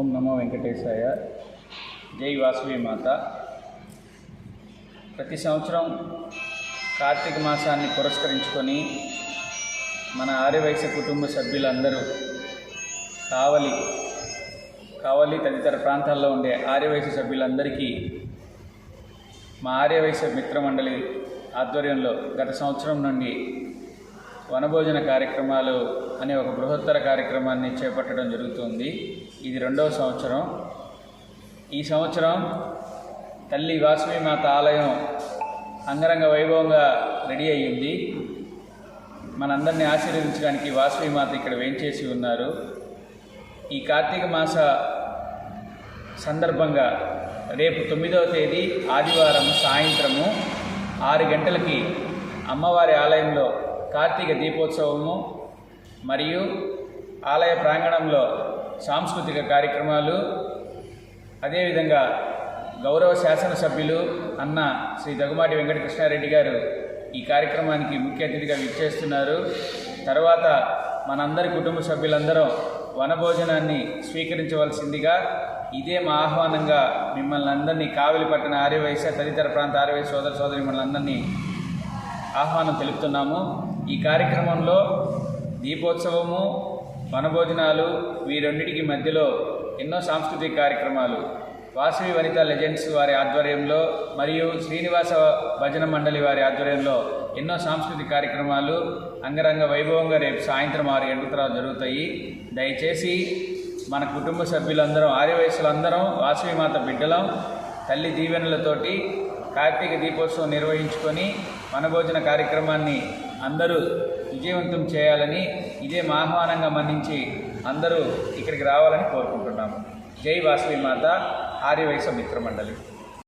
ఓం నమో వెంకటేశాయ. జై వాసవి మాత. ప్రతి సంవత్సరం కార్తీక మాసాన్ని పురస్కరించుకొని మన ఆర్యవైశ్య కుటుంబ సభ్యులందరూ కావలి కావలి తదితర ప్రాంతాల్లో ఉండే ఆర్యవైశ్య సభ్యులందరికీ మా ఆర్యవైశ్య మిత్రమండలి ఆధ్వర్యంలో గత సంవత్సరం నుండి వనభోజన కార్యక్రమాలు అనే ఒక బృహత్తర కార్యక్రమాన్ని చేపట్టడం జరుగుతుంది. ఇది రెండవ సంవత్సరం. ఈ సంవత్సరం తల్లి వాసవి మాత ఆలయం అంగరంగ వైభవంగా రెడీ అయ్యింది. మనందరినీ ఆశీర్వదించడానికి వాసవి మాత ఇక్కడ వేంచేసి ఉన్నారు. ఈ కార్తీక మాస సందర్భంగా రేపు తొమ్మిదవ తేదీ ఆదివారం సాయంత్రము ఆరు గంటలకి అమ్మవారి ఆలయంలో కార్తీక దీపోత్సవము మరియు ఆలయ ప్రాంగణంలో సాంస్కృతిక కార్యక్రమాలు అదేవిధంగా గౌరవ శాసనసభ్యులు అన్న శ్రీ దగ్గుమాటి వెంకటకృష్ణారెడ్డి గారు ఈ కార్యక్రమానికి ముఖ్య అతిథిగా విచ్చేస్తున్నారు. తర్వాత మనందరి కుటుంబ సభ్యులందరం వనభోజనాన్ని స్వీకరించవలసిందిగా ఇదే మా ఆహ్వానంగా మిమ్మల్ని అందరినీ కావలి పట్టణ ఆర్యవైశ్య తదితర ప్రాంత ఆర్యవైశ్య సోదర సోదరి మిమ్మల్ని అందరినీ ఆహ్వానం తెలుపుతున్నాము. ఈ కార్యక్రమంలో దీపోత్సవము వనభోజనాలు వీరన్నిటికి మధ్యలో ఎన్నో సాంస్కృతిక కార్యక్రమాలు. వాసవి వనిత లెజెండ్స్ వారి ఆధ్వర్యంలో మరియు శ్రీనివాస భజన మండలి వారి ఆధ్వర్యంలో ఎన్నో సాంస్కృతిక కార్యక్రమాలు అంగరంగ వైభవంగా రేపు సాయంత్రం ఆరు గంటల తర్వాత జరుగుతాయి. దయచేసి మన కుటుంబ సభ్యులందరం ఆర్యవయసులందరం వాసవి మాత బిడ్డలం తల్లి దీవెనలతోటి కార్తీక దీపోత్సవం నిర్వహించుకొని వనభోజన కార్యక్రమాన్ని అందరూ విజయవంతం చేయాలని ఇదే మా ఆహ్వానంగా మన్నించి అందరూ ఇక్కడికి రావాలని కోరుకుంటున్నాము. జై వాసవి మాత ఆర్యవైశ్య మిత్రమండలి